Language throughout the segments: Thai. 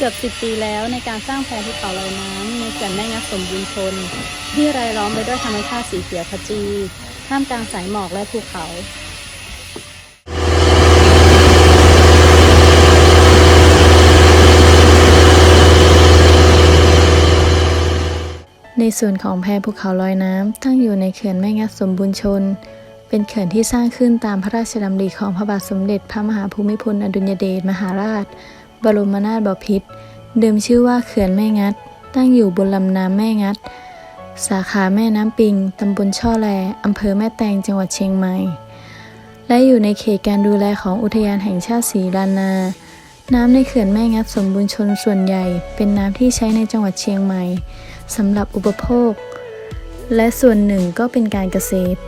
เกือบสิบปีแล้วในการสร้างแพภูเขาลอยน้ำในเขื่อนแม่งัดสมบูรณ์ชน ที่รายล้อมไปด้วยธรรมชาติสีเขียวขจี ท่ามกลางสายหมอกและภูเขาในส่วนของแพภูเขาลอยน้ำตั้งอยู่ในเขื่อนแม่งัดสมบูรณ์ชน เป็นเขื่อนที่สร้างขึ้นตามพระราชดำริของพระบาทสมเด็จพระมหาภูมิพลอดุลยเดชมหาราช บรมนาถบพิตรเดิมชื่อว่าเขื่อนแม่งัด ตั้งอยู่บนลำน้ำแม่งัด สาขาแม่น้ำปิง ตำบลช่อแลอำเภอแม่แตงจังหวัดเชียงใหม่ และอยู่ในเขตการดูแลของอุทยานแห่งชาติศรีลานา น้ำในเขื่อนแม่งัดสมบูรณ์ชนส่วนใหญ่ เป็นน้ำที่ใช้ในจังหวัดเชียงใหม่สำหรับอุปโภค และส่วนหนึ่งก็เป็นการเกษตร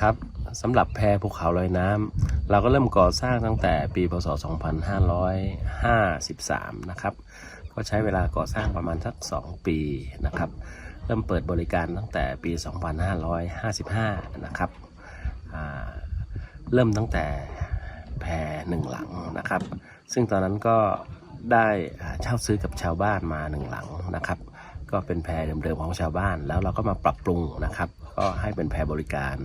ครับสำหรับแพภูเขาลอยน้ำเราก็เริ่มก่อสร้างตั้งแต่ปีพศ 2553 นะครับ ก็ใช้เวลาก่อสร้างประมาณสัก 2 ปีนะครับ เริ่มเปิดบริการตั้งแต่ปี 2555 นะครับเริ่มตั้งแต่แพหนึ่งหลังนะครับ ซึ่งตอนนั้นก็ได้เช่าซื้อกับชาวบ้านมาหนึ่งหลังนะครับ ก็เป็นแพรเดิมๆของชาวบ้าน แล้วเราก็มาปรับปรุงนะครับ ก็ให้เป็นแพรบริการ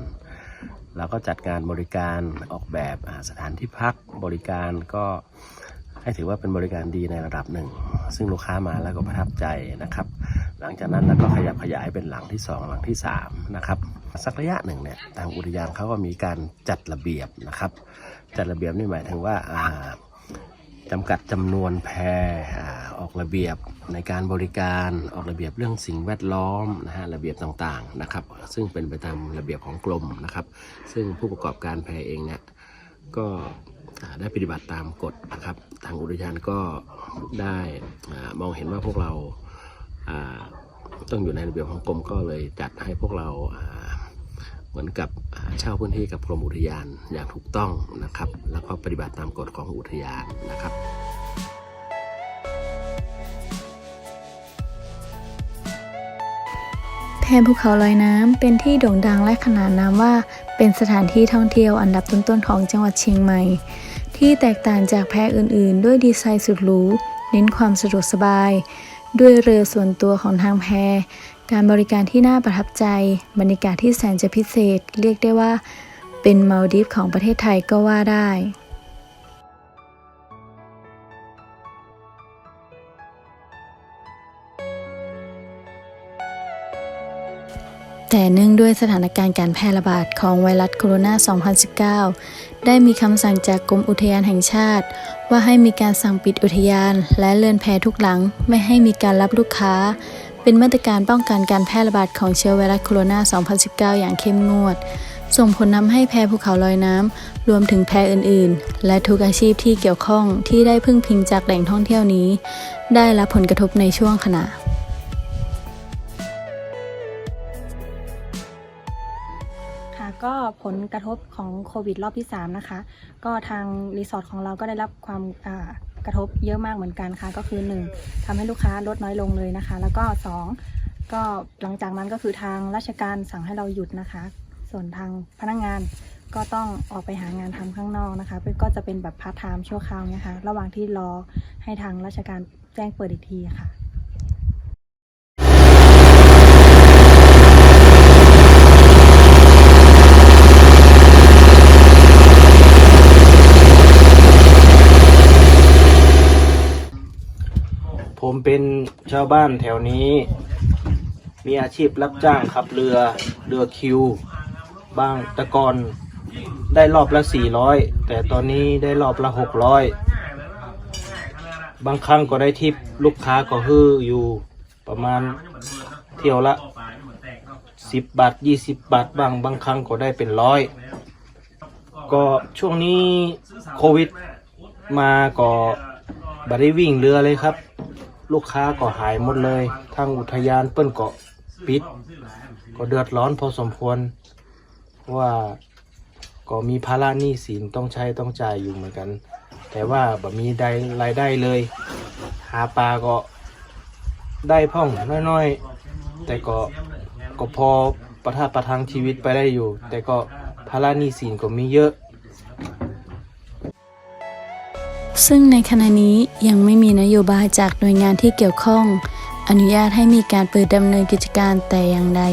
เราก็จัดงานบริการออกแบบสถานที่พักบริการก็ให้ถือว่าเป็นบริการดีในระดับหนึ่ง ซึ่งลูกค้ามาแล้วก็ประทับใจนะครับ หลังจากนั้นเราก็ขยับขยายเป็นหลังที่ 2 หลังที่3นะครับสักระยะหนึ่งเนี่ยทางอุทยานเขาก็มีการจัดระเบียบนะครับ จัดระเบียบนี่หมายถึงว่าอ่า จำกัดจำนวนแพรอ่าออกระเบียบในการบริการออกระเบียบเรื่องสิ่งแวดล้อมนะฮะระเบียบต่างๆนะครับ ซึ่งเป็นไปตามระเบียบของกรมนะครับ ซึ่งผู้ประกอบการแพรเองเนี่ยก็ได้ปฏิบัติตามกฎนะครับ ทางอุทยานก็ได้อมองเห็นว่าพวกเราต้องอยู่ในระเบียบของกรมก็เลยจัดให้พวกเราเหมือนกับ เช่าพื้นที่กับกรมอุทยานอย่างถูกต้องนะครับ แล้วก็ปฏิบัติตามกฎของอุทยานนะครับแพภูเขาลอยน้ำเป็นที่โด่งดังและขนานนามว่า เป็นสถานที่ท่องเที่ยวอันดับต้นๆของจังหวัดเชียงใหม่ ที่แตกต่างจากแพอื่นๆ ด้วยดีไซน์สุดหรูเน้นความสะดวกสบาย ด้วยเรือส่วนตัวของทางแพ การบริการที่น่าประทับใจ บรรยากาศที่แสนจะพิเศษ เรียกได้ว่าเป็นมาลดีฟของประเทศไทยก็ว่าได้แต่เนื่องด้วยสถานการณ์การแพร่ระบาดของไวรัสโคโรนา 2019 ได้มีคำสั่งจากกรมอุทยานแห่งชาติ ว่าให้มีการสั่งปิดอุทยานและเลื่อนแพทุกหลัง ไม่ให้มีการรับลูกค้า เป็นมาตรการป้องกันการแพร่ระบาดของเชื้อไวรัสโคโรนา 2019 อย่างเข้มงวด ส่งผลนำให้แพภูเขาลอยน้ำ รวมถึงแพอื่นๆ และทุกอาชีพที่เกี่ยวข้องที่ได้พึ่งพิงจากแหล่งท่องเที่ยวนี้ ได้รับผลกระทบในช่วงขณะ ค่ะก็ผลกระทบของโควิดรอบที่ 3 นะคะ ก็ทางรีสอร์ทของเราก็ได้รับความอ่า กระทบเยอะมากเหมือนกันค่ะ ก็คือ 1ทำให้ลูกค้าลดน้อยลงเลยนะคะ แล้วก็ 2 ก็หลังจากนั้นก็คือทางราชการสั่งให้เราหยุดนะคะ ส่วนทางพนักงานก็ต้องออกไปหางานทำข้างนอกนะคะก็จะเป็นแบบพาร์ทไทม์ชั่วคราวเนี่ยค่ะ ระหว่างที่รอให้ทางราชการแจ้งเปิดอีกทีค่ะ ผมเป็นชาวบ้านแถวนี้ มีอาชีพรับจ้างขับเรือ เรือคิว บ้างตะกอนได้รอบละสี่ร้อยแต่ตอนนี้ได้รอบละหกร้อยบางครั้งก็ได้ทิปลูกค้าก็ฮืออยู่ประมาณเที่ยวละสิบาทยี่สิบาทบางบางครั้งก็ได้เป็นร้อยก็ช่วงนี้โควิดมาก็บัได้วิ่งเรือเลยครับ ลูกค้าก็หายหมดเลย ทางอุทยานเปิ้นก็ปิด ก็เดือดร้อนพอสมควรว่าก็มีภาระหนี้สินต้องใช้ต้องจ่ายอยู่เหมือนกัน แต่ว่าบ่มีได้รายได้เลย หาปลาก็ได้พ่องน้อยๆ แต่ก็ก็พอประทับประทังชีวิตไปได้อยู่ แต่ก็ภาระหนี้สินก็มีเยอะ ซึ่งในขณะนี้ยังไม่มีนโยบายจากหน่วยงานที่เกี่ยวข้อง อนุญาตให้มีการเปิดดำเนินกิจการแต่อย่างใด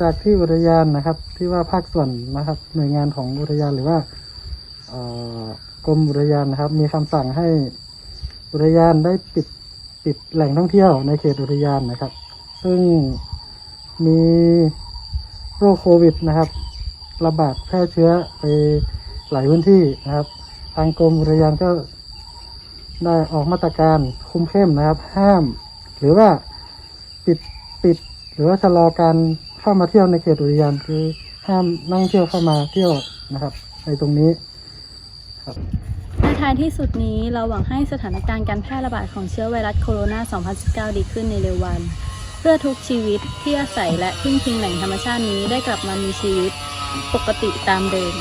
จากที่อุทยานนะครับที่ว่าภาคส่วนนะครับหน่วยงานของอุทยานหรือว่ากรมอุทยานนะครับ มีคำสั่งให้อุทยานได้ปิดปิดแหล่งท่องเที่ยวในเขตอุทยานนะครับ ซึ่งมีโรคโควิดนะครับ ระบาดแพร่เชื้อไปหลายพื้นที่นะครับ ทางกรมอุทยานก็ได้ออกมาตรการคุมเข้มนะครับ ห้าม หรือว่าปิดปิด หรือว่าชะลอการเข้ามาเที่ยวในเขตอุทยานคือห้ามนั่งเที่ยวเข้ามาเที่ยวนะครับ ในตรงนี้ในท้ายที่สุดนี้เราหวังให้สถานการณ์การแพร่ระบาดของเชื้อไวรัสโคโรนา 2019 ดีขึ้นในเร็ววัน เพื่อทุกชีวิตที่อาศัยและพึ่งพิงแหล่งธรรมชาตินี้ได้กลับมามีชีวิต ปกติตามเดิม